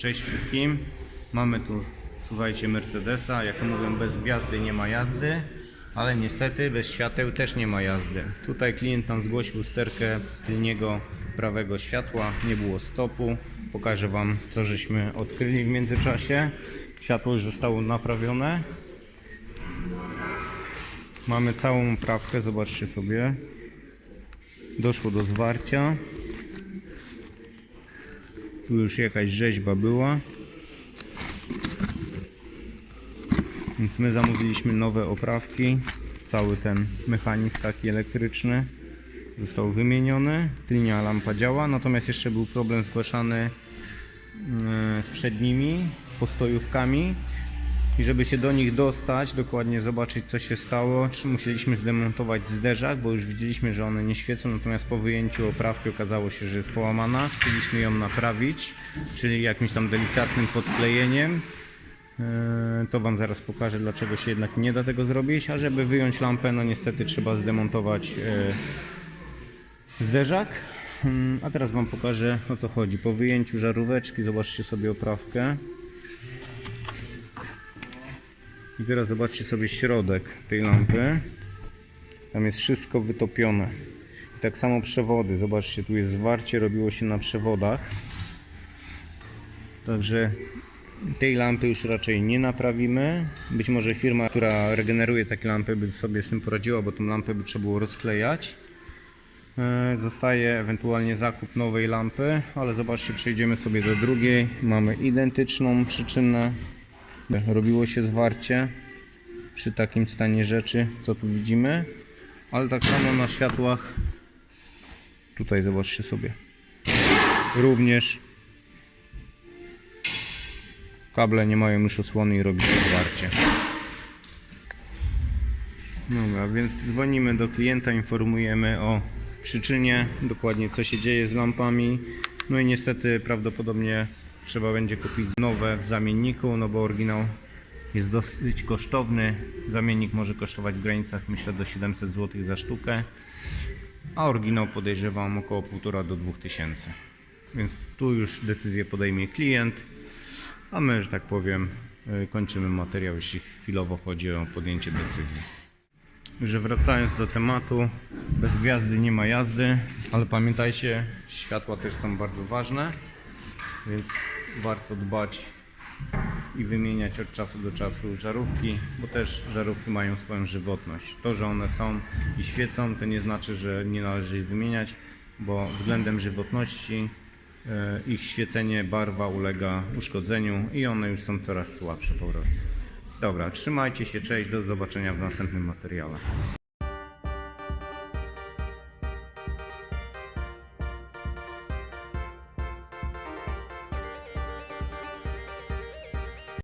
Cześć wszystkim. Mamy tu, słuchajcie, Mercedesa. Jak mówią, bez gwiazdy nie ma jazdy, ale niestety bez świateł też nie ma jazdy. Tutaj klient nam zgłosił sterkę tylniego prawego światła, nie było stopu. Pokażę Wam, co żeśmy odkryli w międzyczasie. Światło już zostało naprawione. Mamy całą prawkę, zobaczcie sobie. Doszło do zwarcia. Tu już jakaś rzeźba była. Więc my zamówiliśmy nowe oprawki. Cały ten mechanizm taki elektryczny został wymieniony. Tylnia lampa działa, natomiast jeszcze był problem zgłaszany e, z przednimi postojówkami. I żeby się do nich dostać, dokładnie zobaczyć co się stało, czy musieliśmy zdemontować zderzak, bo już widzieliśmy, że one nie świecą, natomiast po wyjęciu oprawki okazało się, że jest połamana. Chcieliśmy ją naprawić, czyli jakimś tam delikatnym podklejeniem. Eee, To Wam zaraz pokażę, dlaczego się jednak nie da tego zrobić. A żeby wyjąć lampę, no niestety trzeba zdemontować e, zderzak. Hmm, A teraz Wam pokażę o co chodzi. Po wyjęciu żaróweczki, zobaczcie sobie oprawkę. I teraz zobaczcie sobie środek tej lampy. Tam jest wszystko wytopione. I tak samo przewody. Zobaczcie, tu jest zwarcie, robiło się na przewodach. Także tej lampy już raczej nie naprawimy. Być może firma, która regeneruje takie lampy, by sobie z tym poradziła, bo tą lampę by trzeba było rozklejać. E, Zostaje ewentualnie zakup nowej lampy, ale zobaczcie, przejdziemy sobie do drugiej. Mamy identyczną przyczynę. Robiło się zwarcie przy takim stanie rzeczy, co tu widzimy, ale tak samo na światłach. Tutaj zobaczcie sobie. Również kable nie mają już osłony i robi się zwarcie. Dobra, więc dzwonimy do klienta, informujemy o przyczynie, dokładnie co się dzieje z lampami. No i niestety prawdopodobnie trzeba będzie kupić nowe w zamienniku, no bo oryginał jest dosyć kosztowny. Zamiennik może kosztować w granicach myślę do 700 zł za sztukę, a oryginał podejrzewam około 1,5 do 2000. Więc tu już decyzję podejmie klient, a my, że tak powiem, y, kończymy materiał, jeśli chwilowo chodzi o podjęcie decyzji. Że wracając do tematu, bez gwiazdy nie ma jazdy, ale pamiętajcie, światła też są bardzo ważne, więc warto dbać i wymieniać od czasu do czasu żarówki, bo też żarówki mają swoją żywotność. To, że one są i świecą, to nie znaczy, że nie należy ich wymieniać, bo względem żywotności e, ich świecenie, barwa ulega uszkodzeniu i one już są coraz słabsze po prostu. Dobra, trzymajcie się, cześć, do zobaczenia w następnym materiale.